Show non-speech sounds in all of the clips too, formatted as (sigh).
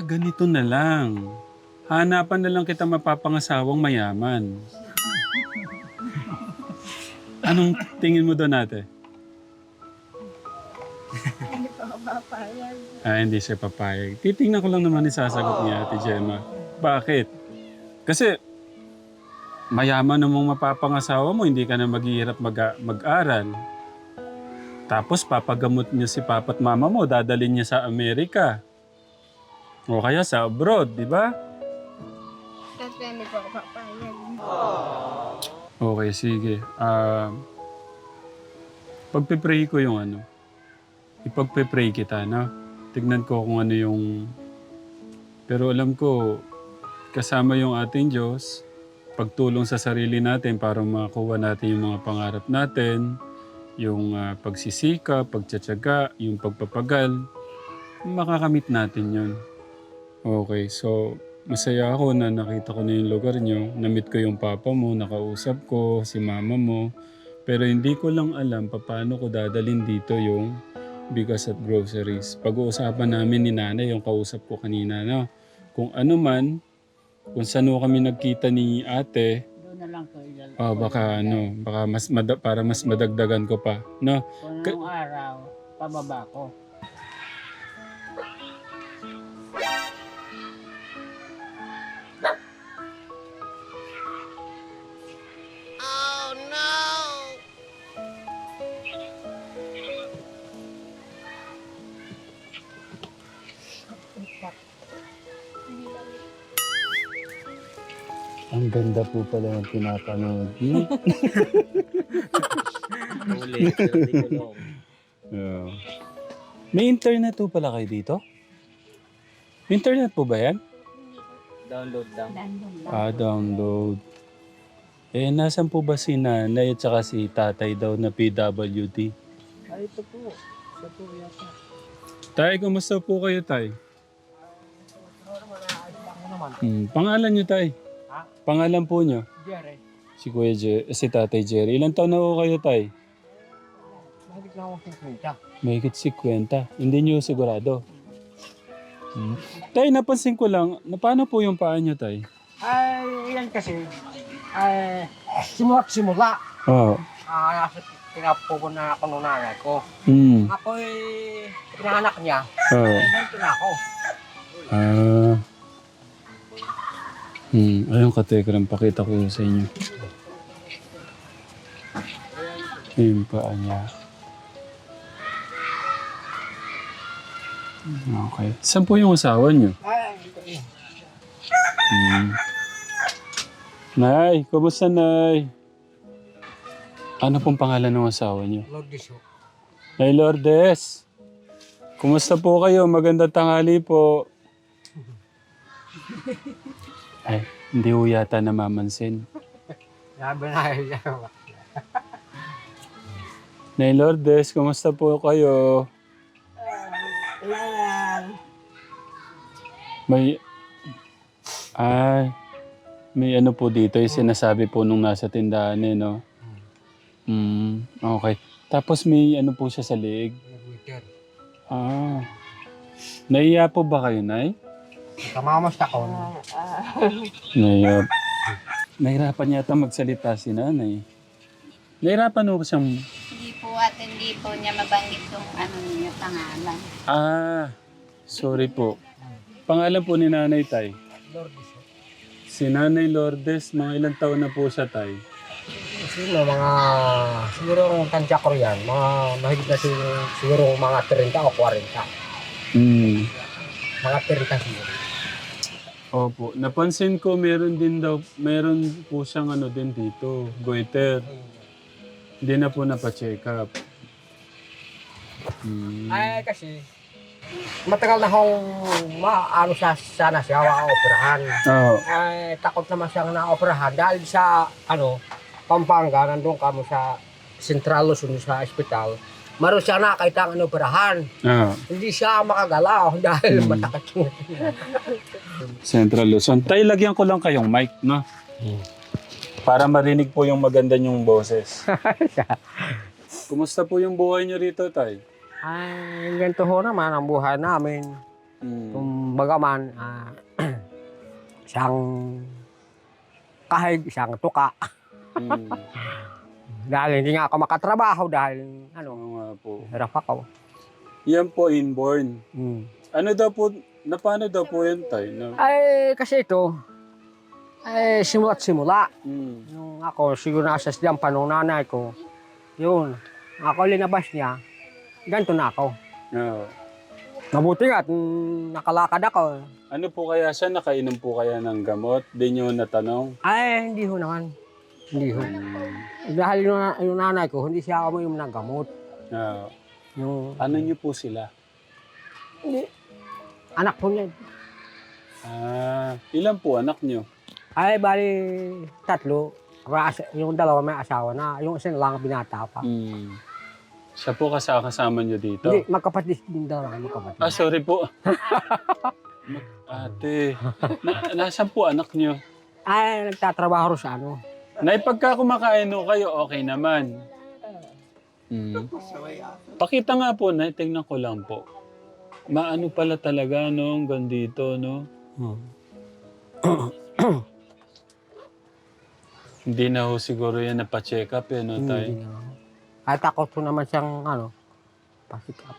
Ah, ganito na lang. Hanapan na lang kita mapapangasawang mayaman. Anong tingin mo doon ate? Hindi ako papayag. Ah, hindi siya papayag. Titingnan ko lang naman yung sasagot niya, Ate Gemma. Bakit? Kasi, mayaman namang mapapangasawa mo, hindi ka na maghihirap mag- mag-aral. Tapos, papagamot niya si papa at mama mo, dadalhin niya sa Amerika. O kaya sa abroad, di ba? Kasi hindi po ako papayag. Okay, sige. Ah, pagpe-pray ko yung ano. Ipagpe-pray kita, no? Tignan ko kung ano yung... Pero alam ko, kasama yung ating Diyos, pagtulong sa sarili natin para makuha natin yung mga pangarap natin, yung ah, pagsisika, pagtsatsaga, yung pagpapagal, makakamit natin yun. Okay, so masaya ako na nakita ko na yung lugar nyo. Namit ko yung papa mo, nakausap ko, si mama mo. Pero hindi ko lang alam paano ko dadalhin dito yung bigas at groceries. Pag-uusapan namin ni nanay yung kausap ko kanina. No? Kung ano man, kung saan kami nagkita ni ate, Doon na lang ko ilal. ah, baka ano, baka mas mada- para mas madagdagan ko pa. No? Kung anong araw, pababa ko. Ang ganda po pala ng pinapanood (laughs) niyo. Ko long. Yeah. May internet po pala kayo dito? Internet po ba yan? Download lang. Ah, download. Eh, nasan po ba si nanay at saka si tatay daw na PWD? Ay, ito po. Sa po yata. Tay, kumusta po kayo, tay? Naman? Hmm, pangalan niyo, tay? Ha? Pangalan po niyo? Jerry. Si Kuya Je- eh, si Tatay Jerry. Ilan taon na po kayo, tay? Mahigit na akong sikwenta. Mahigit 50. Hindi niyo sigurado. Hmm. Tay, napansin ko lang, na paano po yung paa niyo, tay? Ay, yan kasi. Ay, simula simula. Oo. Ah, nasa pinapupo na ako ng nanay ko. Hmm. Ako'y pinaanak niya. Oo. Ay, ganito na ako. Ah. Hmm, ayun ka, Tekram. Pakita ko sa inyo. Ayun pa niya. Okay. Saan po yung asawa niyo? Po. Hmm. Nay, kumusta Nay? Ano pong pangalan ng asawa niyo? Lord Diso. Nay Lourdes. Kumusta po kayo? Magandang tanghali po. (laughs) Ay, hindi ho yata namamansin. Sabi na yun. Nay Lourdes, kumusta po kayo? May... Ay, may ano po dito, yung sinasabi po nung nasa tindahan eh, no? Hmm, okay. Tapos may ano po siya sa leeg. Ah. Naiya po ba kayo, Nay? Kamamas ako. Naiya. Nahirapan yata magsalita si nanay. Nahirapan po siyang... Hindi po at hindi po niya mabanggit yung ano niya pangalan. Ah, sorry po. Pangalan po ni nanay, Tay. Lord Diso. Si Nanay Lourdes, mga ilang taon na po siya, Tay. Sino mga, siguro ang tansya ko yan, mga mahigit na siguro, siguro mga 30 o 40. Hmm. Mga 30 siguro. Opo. Napansin ko meron din daw, meron po siyang ano din dito, goiter. Hindi na po napacheck up. Hmm. Ay, kasi, matagal na akong maano sa sana siya operahan. Oo. Ay, takot naman siyang na-operahan dahil sa, ano, Pampanga, nandun kamo sa Central Luzon sa ospital. Maro siya na kahit ang operahan. Ah, Hindi siya makagalaw dahil Hmm. matakot yung (laughs) Central Luzon. Tay, lagyan ko lang kayong mic, no? Para marinig po yung maganda yung boses. (laughs) Kumusta po yung buhay niyo rito, Tay? Ay, ganito ho naman ang buhay namin. Mm. Kung bagaman, ah, (clears throat) isang kahig, isang tuka. Mm. (laughs) Dahil hindi nga ako makatrabaho dahil ano, Oo nga po. hirap ako. Yan po inborn. Mm. Ano daw po, na paano daw po yan tayo? Na, Ay, kasi ito, ay simula't simula. mm. Nung ako, siguro nasa siyang panong nanay ko, yun, ako linabas niya, ganito na ako. Oo. Mabuti nga, at mm, nakalakad ako. Ano po kaya siya? Nakainom po kaya ng gamot? Di nyo natanong? Ay, hindi ho naman. Hindi ho. Mm. Dahil yung, yung nanay ko, hindi siya ako yung ng gamot. Oo. Yung Ano nyo po sila? Anak ko niya. Ah, ilan po anak nyo? Ay, bali, tatlo. Asa- Yung dalawa may asawa na. Yung isa lang binata pa. Mm. Siya po kasa kasama nyo dito? Hindi, magkapatid din dalawa. Magkapatid. Ah, sorry po. (laughs) Ate, na, nasan po anak nyo? Ay, nagtatrabaho rin sa ano. Nay, pagka kumakain ho kayo, okay naman. Mm. Pakita nga po, Nay. Tingnan ko lang po. Maano pala talaga, no? Hanggang dito, no? (clears throat) Hindi na ho siguro yan napacheck up, eh, no, tay? Hindi na. Kahit ako po naman siyang ano, pasikap.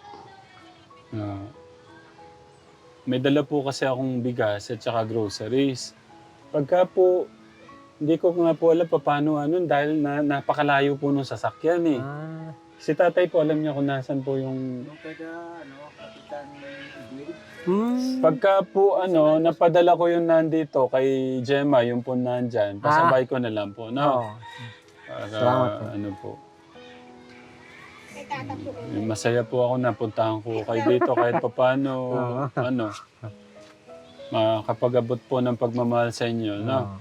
Ah. May dala po kasi akong bigas at saka groceries. Pagka po, hindi ko nga po alam pa paano ano dahil na, napakalayo po nung sasakyan eh. Ah, Si tatay po alam niya kung nasan po yung... hmm. Pagka po ano, napadala ko yung nandito kay Gemma, yung po nandyan. Pasabay ko na lang po, no? Oo. Para, Salamat po. ano po. Eh, Masaya po ako napuntahan ko kayo dito kahit pa paano, ano, makakapag-abot po ng pagmamahal sa inyo, no? Oo.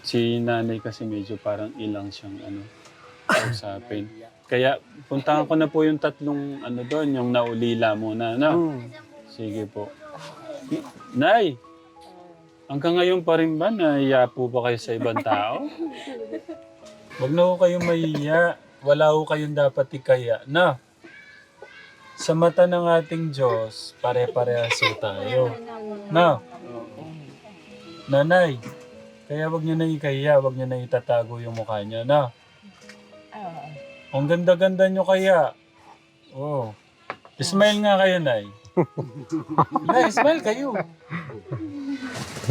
Si nanay kasi medyo parang ilang siyang ano, kausapin. Kaya puntahan ko na po yung tatlong ano doon, yung naulila muna, no? Hmm. Sige po. Nay, hanggang ngayon pa rin ba nahiya po ba kayo sa ibang tao? Huwag na ho kayong mahiya. Wala ho kayong dapat ikaya. Na, sa mata ng ating Diyos, pare-parehas ho tayo. Na, nanay, kaya wag niyo na ikaya, wag niyo na itatago yung mukha niyo, na. Ang ganda-ganda niyo kaya. Oh. Smile nga kayo, Nay. (laughs) Nay, smile kayo.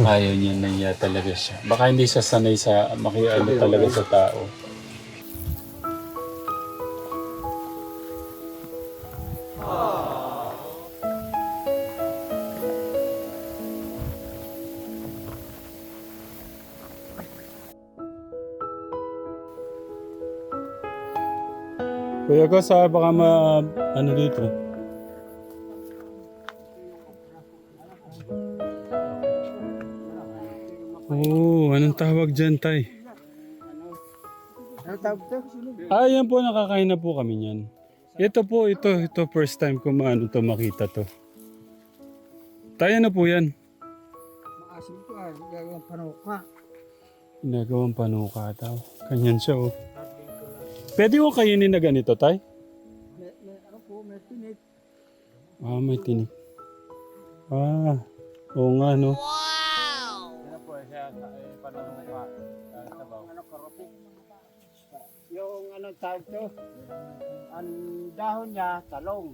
Ayaw niya nahiya talaga siya. Baka hindi siya sanay sa makiano talaga sa tao. Ko sa baka ma ano dito. Oh, anong tawag dyan, tay? Ano tawag to? Ah, yan po, nakakain na po kami niyan. Ito po, ito, ito, first time ko maano to makita to. Tayo na po yan. Maasim to ah. Gagawang panuka. Ginagawang panuka daw. Kanyan siya, oh. Pwede ko kainin na ganito, tay? May, may, ano po, may tinik. Ah, may tinik. Ah, oo nga, no? Ano po, siya sa eh, panuka. Sabaw. Ano, karote. Yung ano tawag to? Ang dahon niya, talong.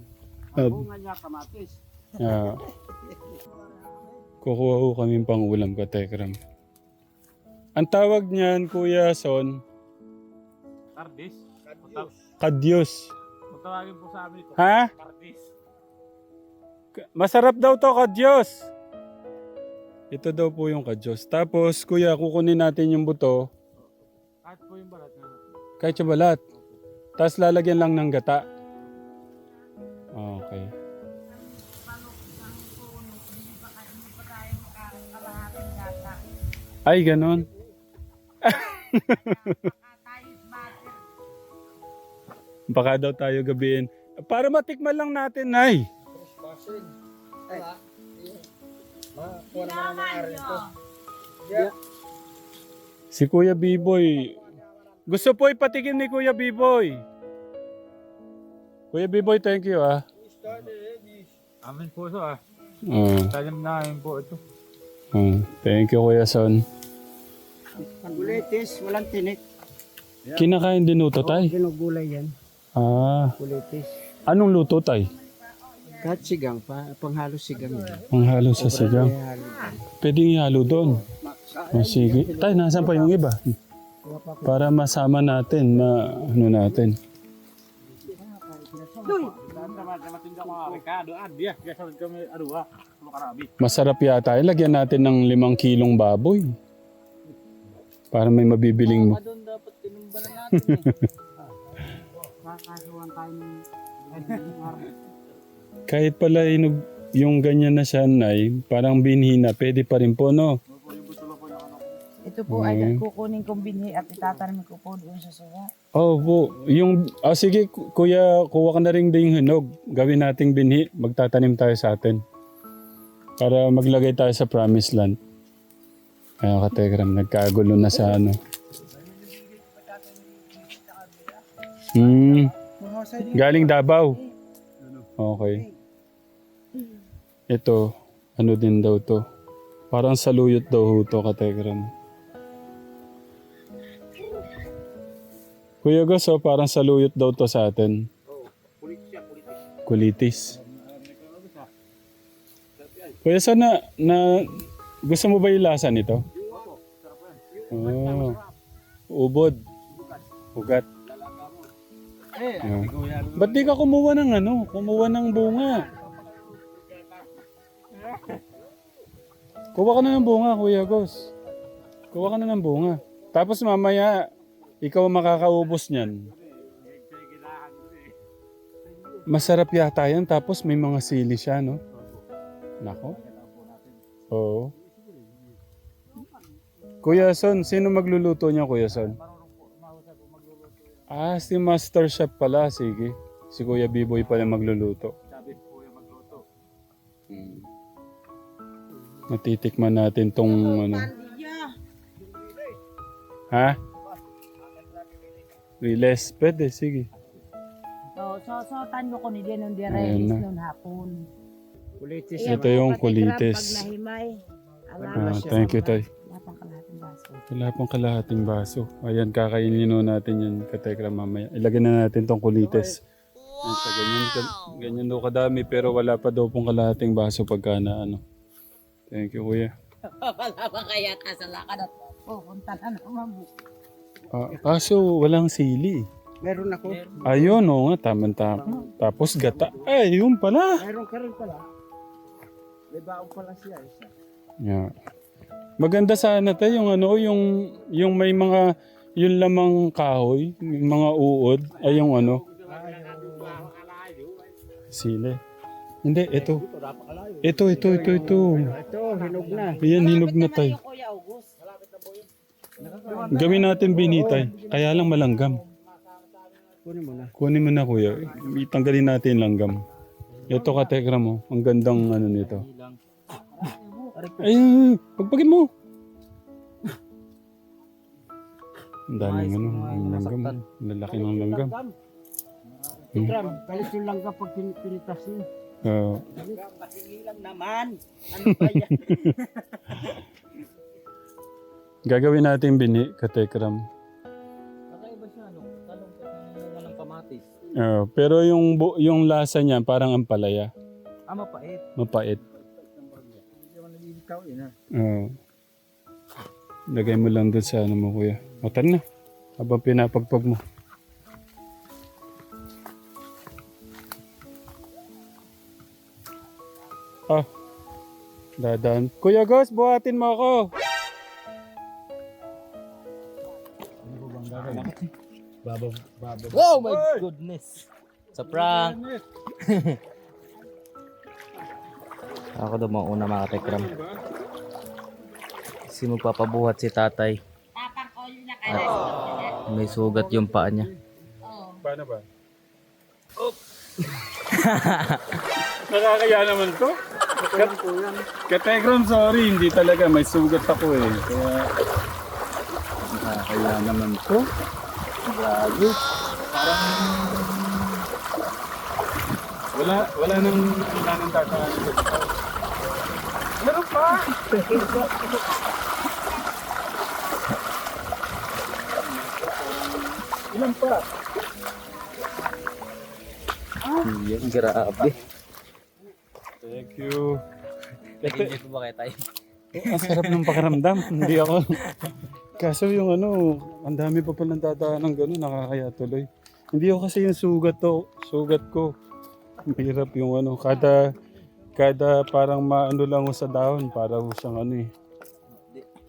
Ang Ah. bunga niya, kamatis. Ah. Kukuha ko kami pang ulam ka, Tekram. Ang tawag niyan, Kuya Son, Kardis. Kadyos. Kung tawagin po sa amin ito, Ha? kardis. Ka- Masarap daw to, kadyos. Ito daw po yung kadyos. Tapos, Kuya, kukunin natin yung buto, Kahit po yung balat na. kahit yung balat. Tapos lalagyan lang ng gata. Okay. Ay, ganon. (laughs) Baka daw tayo gabihin. Para matikman lang natin, Nay. Makuha naman ang ito. Si Kuya Biboy. Gusto po ipatikim ni Kuya Biboy. Kuya Biboy, thank you ah. Amin po ito ah. Oh, Talim na yun po ito. oh. Thank you, Kuya Son. Kulitis, walang tinik. Kinakain din ito, tay? Ginugulay yan. Ah, Kulitis. anong luto, tay? Kahit sigang pa, panghalo sigang yan. Ang halo sa sigang. Halo. Pwedeng ihalo doon. O sige. Tay, nasan pa yung iba? Para masama natin, ma ano natin. Masarap yata. Ilagyan natin ng limang kilong baboy. Para may mabibiling mo. (laughs) (laughs) Kahit pala inog, yung ganyan na siya, Nay, parang binhi na, pwede pa rin po, no? Ito po ay kukunin kong binhi at itatanim ko po doon sa suha. Oh, po. Yung, ah, sige, ku- kuya, kuha ka na rin din yung hinog. Gawin nating binhi. Magtatanim tayo sa atin. Para maglagay tayo sa promised land. Ayun ka, Tegram. Nagkagulo na sa ano. Hmm. Galing Davao. Okay. Ito, ano din daw to. Parang saluyot daw ho to, Kategram. Kuya Gus, oh, parang saluyot daw to sa atin. Kulitis. Kuya, sana na, gusto mo ba yung lasa nito? Oh. Ubod. Ugat. Ah. Ba't di ka kumuha ng ano? Kumuha ng bunga. Kuha ka na ng bunga, Kuya Gus. Kuha ka na ng bunga. Tapos mamaya, ikaw makakaubos niyan. Masarap yata yan, tapos may mga sili siya, no? Nako. Oo. Kuya Son, sino magluluto niya, Kuya Son? Ah, si Master Chef pala. Sige. Si Kuya Biboy pala magluluto. Hmm. Matitikman natin tong ano. Ha? Riles. Pwede, sige. Oh, so so tanyo ko ni din nung direlis na. noon hapon. Kulitis. Ito yung Pag kulitis. nahimay, alam Ah, thank you, Tay. Baso. Wala pong kalahating baso. Ayan, kakainin nun natin yan, katekra mamaya. Ilagay na natin tong kulites. Yan, sa ganyan, ka- ganyan daw kadami, pero wala pa daw pong kalahating baso pagka na ano. Thank you, kuya. Wala ba kaya ka sa lakad at pupunta na naman mo. Ah, kaso, walang sili. Meron ako. Ayun, oo nga, tama-tama. Tapos gata. Ay, yun pala. Meron ka rin pala. May baong pala siya. Isa. Yeah. Maganda sana tayo yung ano, yung, yung may mga, yung lamang kahoy, yung mga uod, ay yung ano. Sili. Hindi, ito. Ito, ito, ito, ito. Ito, hinog na. Ayan, hinog na tayo. Gawin natin binitay. Kaya lang malanggam. Kunin mo na. Kunin mo na kuya. Itanggalin natin langgam. Ito ka, tekra mo. Ang gandang ano nito. Ay, pagpagin mo. (laughs) Ang daming ano, ang langgam. Ang lalaki ng langgam. Ikram, kalis yung lang kapag pin- pinitas niyo. Oo. lang naman. Ano ba yan? (laughs) gagawin natin bini, katekram. Kakaiba siya, no? Talong walang kamatis. Oo, pero yung, bu- yung lasa niya parang ampalaya. Ah, mapait. Mapait. Nalilitaw yun ha. Oo. Lagay mo lang doon sa ano mo, kuya. O, tara na. Habang pinapagpag mo. Ah. Dadaan. Kuya Gus, buhatin mo ako. Oh my goodness! Sa prank! (laughs) Ako daw mauna mga tekram. Kasi magpapabuhat si tatay. Tapang yun na kaya. May sugat yung paa niya. Paano ba? (laughs) Nakakaya naman to. Kat Kategram, sorry. Hindi talaga. May sugat ako eh. Kaya... Nakakaya naman to. Grabe. Parang... Wala, wala nang, wala nang tatakanin sa tao. Ilan pa? Yan, grabe. Thank you. Nag-enjoy po ba kayo tayo? Ang sarap ng pakiramdam. Hindi ako... Kaso yung ano, ang dami pa palang dadaan ng gano'n, nakakaya tuloy. Hindi ako kasi yung sugat to, sugat ko. Hirap yung ano, kada kada parang maano lang sa dahon, para ko siyang ano eh.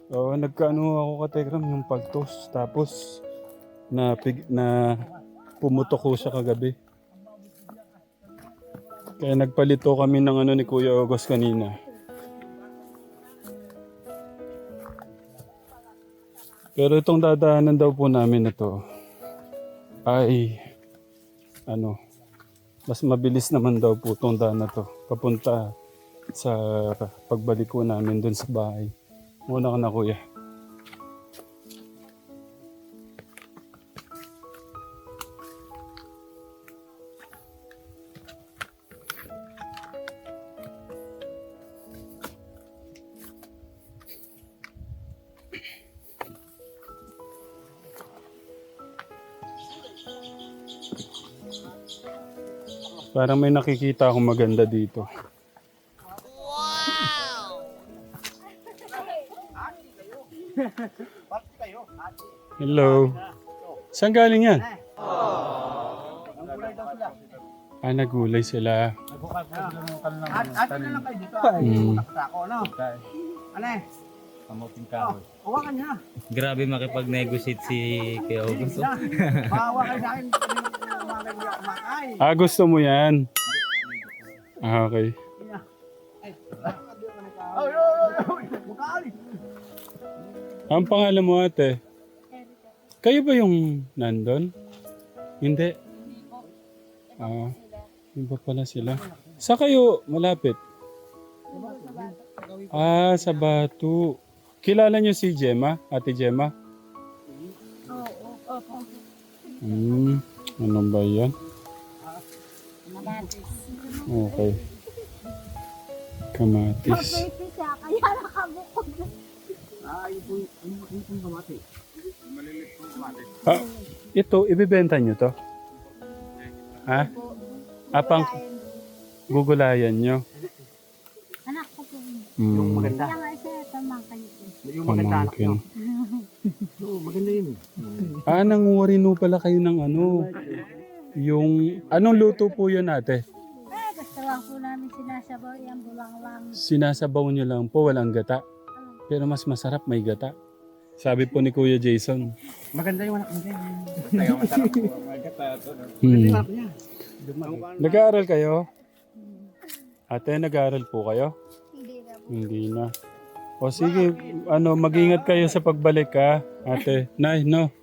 Oo, nagkaano ako kategram yung pagtos. Tapos, na, pig, na pumutok ko siya kagabi. Kaya nagpalito kami ng ano ni Kuya August kanina. Pero itong dadaanan daw po namin na to ay ano, mas mabilis naman daw po itong daan na to papunta sa pagbalik ko namin dun sa bahay. Muna ka na kuya. Parang may nakikita akong maganda dito. Hello. Saan galing yan? Ah, nagulay sila. Mm. No? Ano eh? Kamuting kahoy. Hawakan niya. Grabe makipag-negotiate si Kuya. Bawa kayo sa akin. Ah, gusto mo yan? Ah, okay. Ang pangalan mo ate? Kayo ba yung nandun? Hindi. Ah, iba pala sila. Sa kayo malapit? Ah, sa Batu. Kilala niyo si Gemma? Ate Gemma? Hmm, ano ba yan? Okay. Kamatis. Kaya nakabukod. Ah, ito, ibibenta nyo to? Ha? Apang gugulayan nyo? Anak ko po. Hmm, Maganda. Kaya nga siya tamangkan ko. Yung maganda anak. (laughs) Oo, maganda yun. Ah, nanguwarino pala kayo ng ano. Yung, anong luto po yun ate? Eh, gusto lang po namin sinasabaw yung bulang lang. Sinasabaw nyo lang po, walang gata. Pero mas masarap may gata. Sabi po ni Kuya Jason. Maganda yung anak niya. Kaya masarap po. Maganda (laughs) ito. Hmm. Nag-aaral kayo? Ate, nag-aaral po kayo? Hindi na po. Hindi na. O sige, ano, mag-ingat kayo sa pagbalik ha, ate. Nay, no?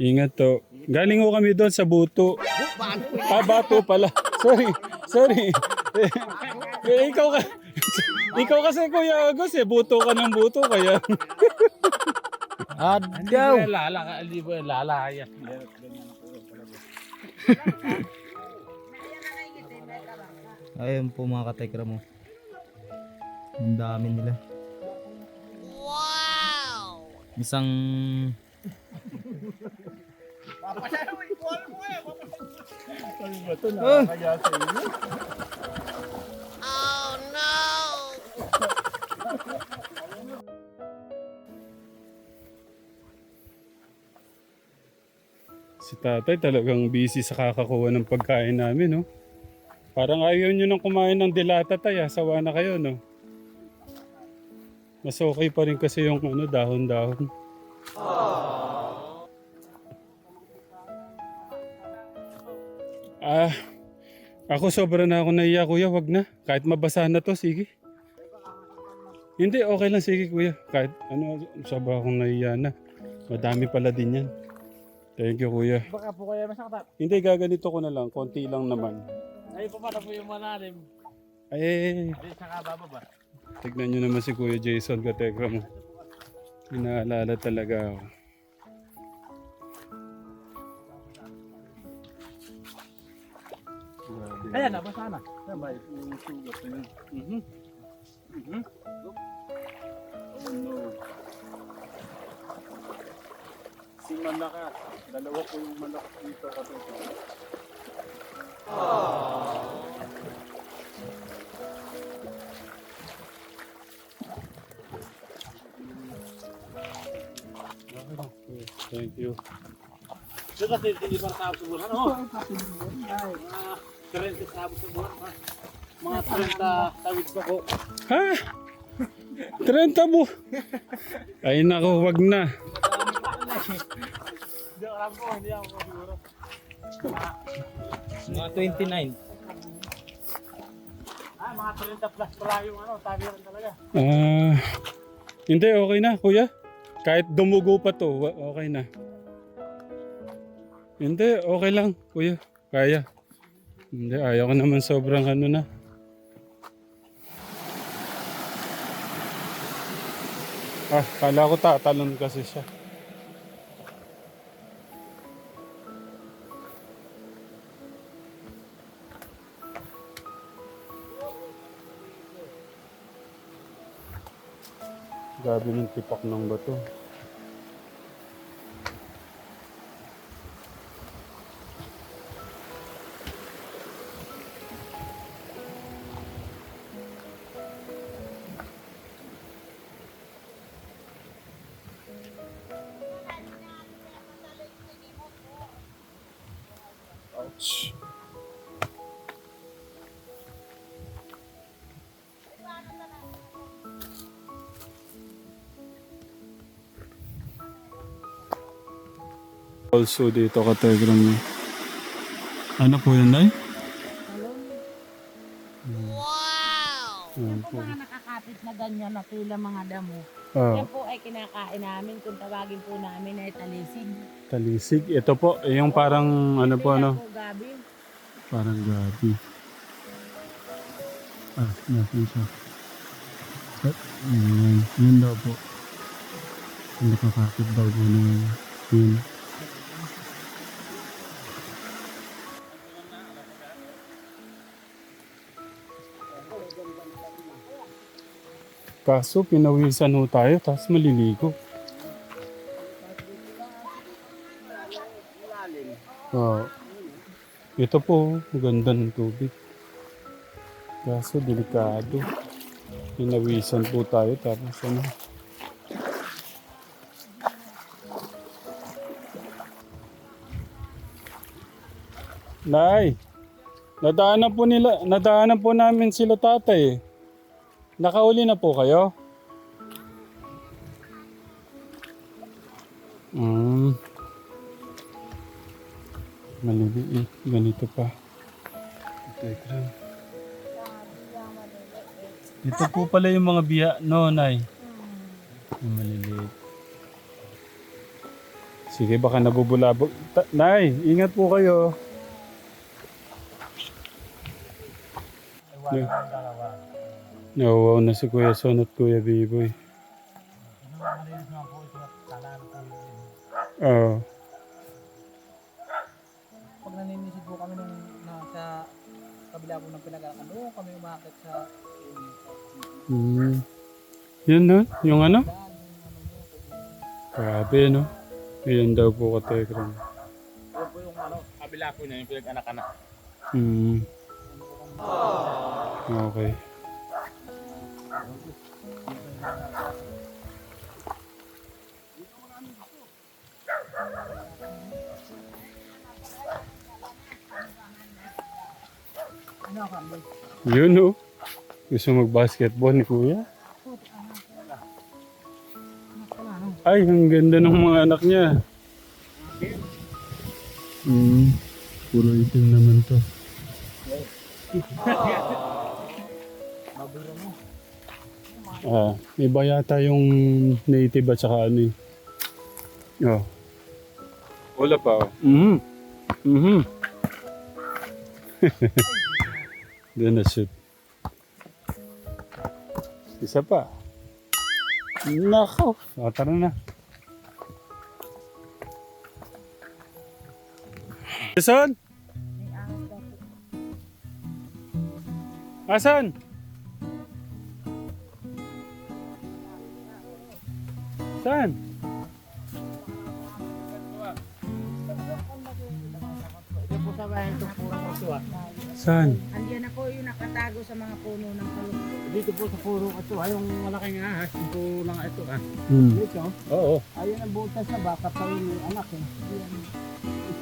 Ingat to. Galing ko kami doon sa buto. Ah, bato pala. Sorry, sorry. Eh, eh, ikaw ka. ikaw kasi Kuya Agos eh, buto ka ng buto kaya. Adaw! Lala ka, hindi ba lala yan. Ayun po mga katekra mo. Ang dami nila. Wow! Isang... Si tatay talagang busy sa kakakuha ng pagkain namin, no? Parang ayaw nyo nang kumain ng dilata tay, ah. sawa na kayo, no? Mas okay pa rin kasi yung ano, dahon-dahon. Ah, ako sobra na ako naiya, kuya. Wag na. Kahit mabasa na to, sige. Hindi, okay lang. Sige, kuya. Kahit ano, sobra akong naiya na. Madami pala din yan. Thank you, kuya. Baka po kaya masaktan. Hindi, gaganito ko na lang. Konti lang naman. Ayun po pala po yung malalim. Ay, Hindi, saka bababa. tignan nyo naman si Kuya Jason Kategra mo. Inaalala talaga ako. Ayan, nabasa na. Tama, yung sugat na yun. Mm-hmm. Oh no. Si Manaka. Dalawa po yung Manaka dito kasi. Aww. Thank you. Sudah tidak di pertama sebelumnya. Oh, ano? Mga 30 sabot sa buwan. ha? Mga 30 tawid pa ko. Ha? 30 mo. Ay nako, wag na. Hindi ako alam ko, hindi ako siguro. Mga 29. Ah, mga 30 plus pala yung ano, tabi rin talaga. Ah, hindi, okay na, kuya. Kahit dumugo pa to, okay na. Hindi, okay lang, kuya. Kaya. Hindi, ayaw ko naman sobrang ano na. Ah, kala ko tatalon kasi siya. Grabe ng tipak ng bato. Also dito ka telegram niya. Ano po yun, Nay? Wow! Yan po. Mga nakakapit na ganyan na pila mga damo. Ah, Yan po ay kinakain namin kung tawagin po namin ay talisig. talisig. Ito po, eh, yung parang ano po ano? po gabi. Parang gabi. Ah, nasan siya? Ah, Ayan, yun daw po. Nakakapit daw po na yun. Kaso pinawisan ho tayo, tapos maliligo. Oo. Ito po, ganda ng tubig. Kaso delikado. Pinawisan po tayo tapos ano. Nay, nadaanan po nila, nadaanan po namin sila tatay. eh. Nakauli na po kayo? Hmm. Maliliit. Ganito pa. Teka. Ito po pala yung mga biya. No, Nay. Yung maliliit. Sige, baka nabubulabog. Ta- Nay, ingat po kayo. Yeah. Nawawaw na si Kuya Son at Kuya Biboy. Oo. pag naninisid po kami nung nasa kabila po ng pinag-arakan, doon kami umakit sa Mm. Yun no? Yung ano? Grabe no? Yun daw po ka Tekram. Yun po yung ano, kabila po niya, yung pinag-anak-anak. Mm. Okay. Yun no? Gusto mag-basketball ni Kuya? Ay, ang ganda ng mga anak niya. Mm. Puro itim naman to. Ah, iba yata yung native at saka ano eh. Oh. Wala pa. oh. Mhm. Mhm. (laughs) Doon na shoot. Isa pa. Nako. Ah, tara na. Po. Asan? Saan? Saan? Andiyan ako yung nakatago sa mga puno ng kalukso. Dito po sa puro ito, ay yung malaking ahas, ito lang ito ah. Hmm. Dito? Oo. Ayun ang butas na baka pa yung anak eh.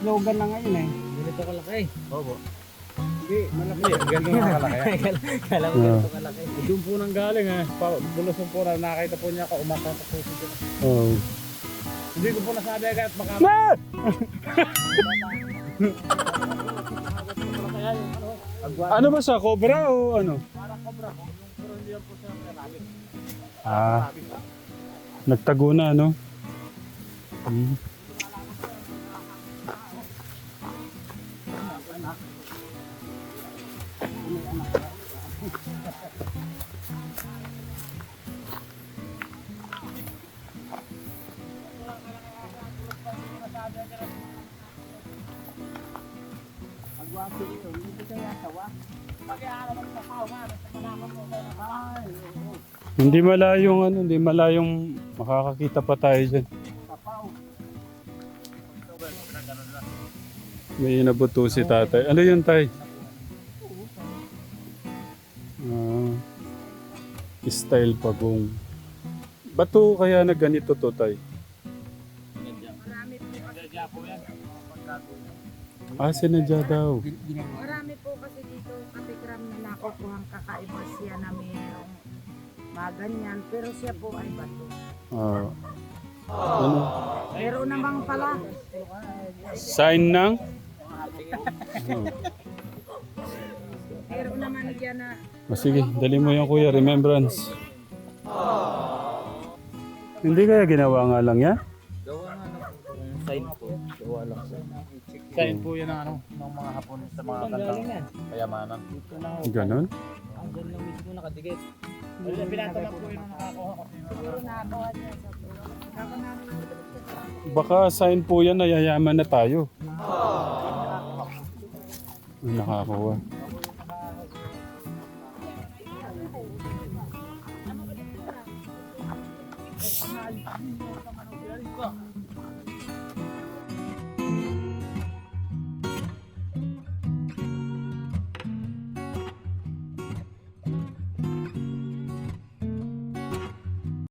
Slogan na ngayon eh. Ganito kalaki. Opo. Hindi, malaki. Ganun na kalaki. Kala mo Ah. ganito kalaki. Doon po nang galing eh. Pa, bulusong po na nakita po niya ako umakata po siya. Oh. Hindi ko po nasabi agad baka (laughs) Ano ba sa cobra o ano? parang cobra po. Yung pero hindi po siya malalim. Ah, nagtago na, no? Hmm. Hindi malayong ano, hindi malayong makakakita pa tayo. Kapaw. May inabuto si tatay. Ano yun, tay? Ah, style pagong. Bato kaya na ganito to, tay? Ah, sinadya daw. marami po kasi dito katikram na nakukuhang kakaiba siya na mayroong mga ganyan. Pero siya po ay bato. Ah. ano? Meron namang pala. Sign ng? Meron naman diyan na Oh, sige, dali mo yan kuya, remembrance. Hindi kaya ginawa nga lang yan? Gawa nga lang sign po. Gawa lang po. Kain po yun ng ano, ng mga hapon sa mga kantang kayamanan. Dito na ako. Ganon? Ang galing lang mismo nakadikit. Pinatamak po yun ang nakakuha ko. siguro nakakuha niya sa Baka sign po yan na yayaman na tayo. Ang nakakuha.